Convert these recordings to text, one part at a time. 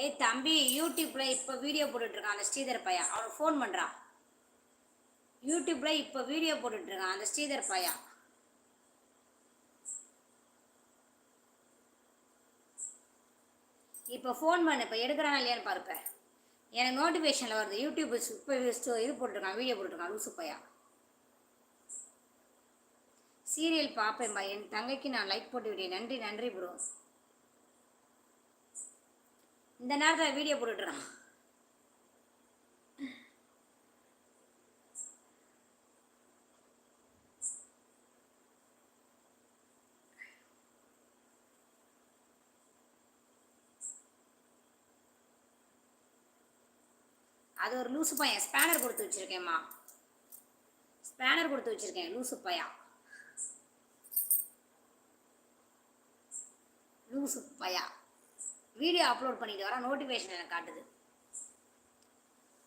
ஏய் தம்பி யூடியூப்ல இப்போ வீடியோ போட்டுட்ருக்கான் அந்த ஸ்ரீதர் பையன். அவனுக்கு ஃபோன் பண்ணுறான் யூடியூப்ல இப்போ வீடியோ போட்டுட்ருக்கான் அந்த ஸ்ரீதர் பையன். இப்போ ஃபோன் பண்ண இப்போ எடுக்கிறானா இல்லையான்னு பார்ப்பேன் எனக்கு நோட்டிஃபிகேஷனில் வருது யூடியூப் இப்போ இது போட்டிருக்கான் வீடியோ போட்டிருக்கான் லூசு பையா சீரியல் பார்ப்பேன்பா என் தங்கைக்கு நான் லைக் போட்டு விட்டேன். நன்றி நன்றி ப்ரோ இந்த நேரத்தில் வீடியோ போட்டுட்றான் அது ஒரு லூசு பையன். ஸ்பேனர் கொடுத்து வச்சிருக்கேம்மா ஸ்பேனர் கொடுத்து வச்சிருக்கேன். லூசு பையா லூசு பையா வீடியோ அப்லோட் பண்ணிட்டு வரேன் நோட்டிஃபிகேஷன் எனக்கு காட்டுது.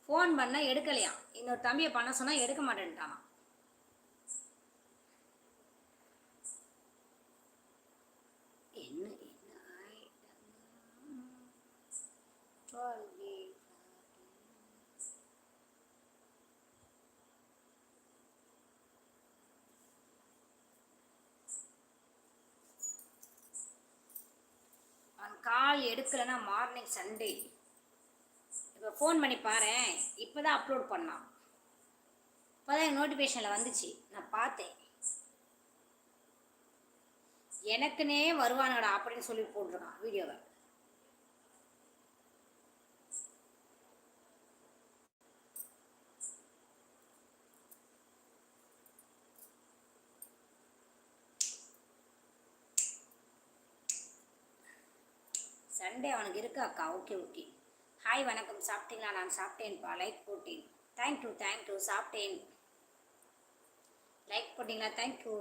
ஃபோன் பண்ணால் எடுக்கலையாம் இன்னொரு தம்பியை பண்ண சொன்னால் எடுக்க மாட்டேன்ட்டானா? என்ன கால் எடுக்கலைன்னா மார்னிங் சண்டே இப்போ ஃபோன் பண்ணி பாரு இப்போ தான் அப்லோட் பண்ணான். இப்போ தான் எங்கள் நோட்டிஃபிகேஷனில் வந்துச்சு. நான் பார்த்தேன். எனக்குன்னே வருவானுடா அப்படின்னு சொல்லி போட்டிருக்கான் வீடியோவை சண்டே அவனுக்கு இருக்கு அக்கா? Okay okay. ஹாய் வணக்கம். சாப்பிட்டீங்களா? நான் சாப்பிட்டேன்ப்பா லைக் போட்டேன். தேங்க்யூ தேங்க்யூ சாப்பிட்டேன். லைக் போட்டிங்களா? தேங்க்யூ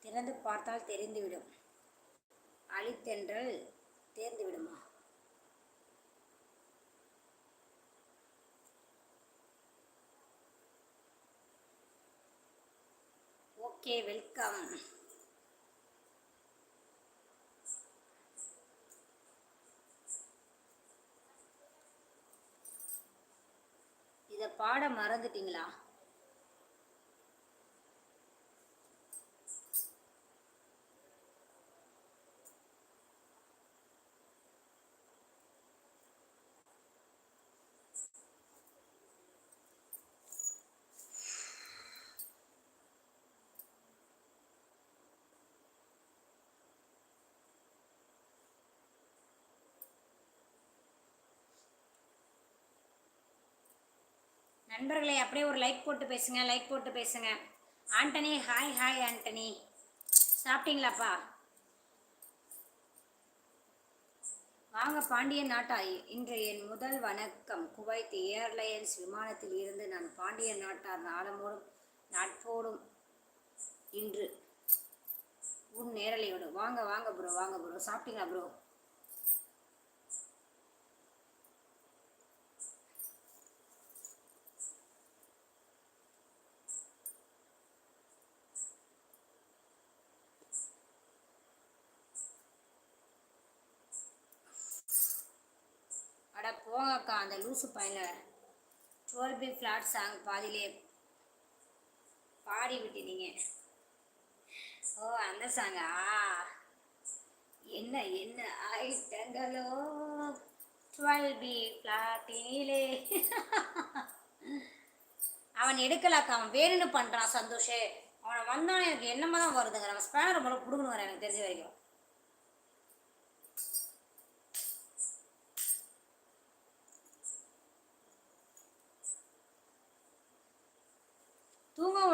திறந்து பார்த்தால் தெரிந்துவிடும். அழித்தென்றல் தேர்ந்துவிடுமா? Okay welcome. இதை பாட மறந்துட்டீங்களா? நண்பர்களே அப்படியே ஒரு லைக் போட்டு பேசுங்க லைக் போட்டு பேசுங்க. Antony hi hi Antony. சாப்பிட்டீங்களாப்பா? வாங்க பாண்டியன் நாட்டா இன்று என் முதல் வணக்கம். குவைத் ஏர்லைன்ஸ் விமானத்தில் இருந்து நான் பாண்டியன் நாட்டார் நாளமோடும் நட்போடும் இன்று உன் நேரலையோடு. வாங்க வாங்க ப்ரோ வாங்க ப்ரோ சாப்பிட்டீங்களா ப்ரோ போங்கக்கா அந்த லூசு பையனை டுவெல் பி ஃப்ளாட் சாங் பாதியிலே பாடி விட்டுனீங்க ஓ அந்த சாங்கா என்ன என்ன ஆயிட்டங்களோ டுவெல் பி ஃப்ளாட்டினிலே அவன் எடுக்கலாக்கா அவன் வேணும்னு பண்ணுறான் சந்தோஷே? அவனை வந்தானே எனக்கு என்னமா தான் வருதுங்க நம்ம ஸ்பேனர் மூலம் பிடுங்கணும் எனக்கு தெரிஞ்ச வரைக்கும்.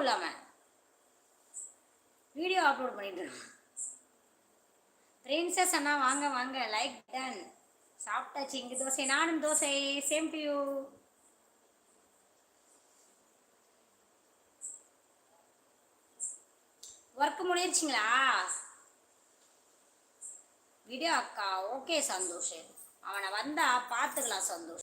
தூங்கவும் வீடியோ அப்லோட் பண்ணிட்டு இருக்கான். பிரின்சஸ் அண்ணா வாங்க வாங்க. லைக் டன் சாப்பிட்டாச்சு. இங்கே தோசை நானும் dosa. Same to you work முடிஞ்சிச்சிங்களா video அக்கா. ஓகே சந்தோஷ். அவனை வந்தா பார்த்துக்கலாம் சந்தோஷ்.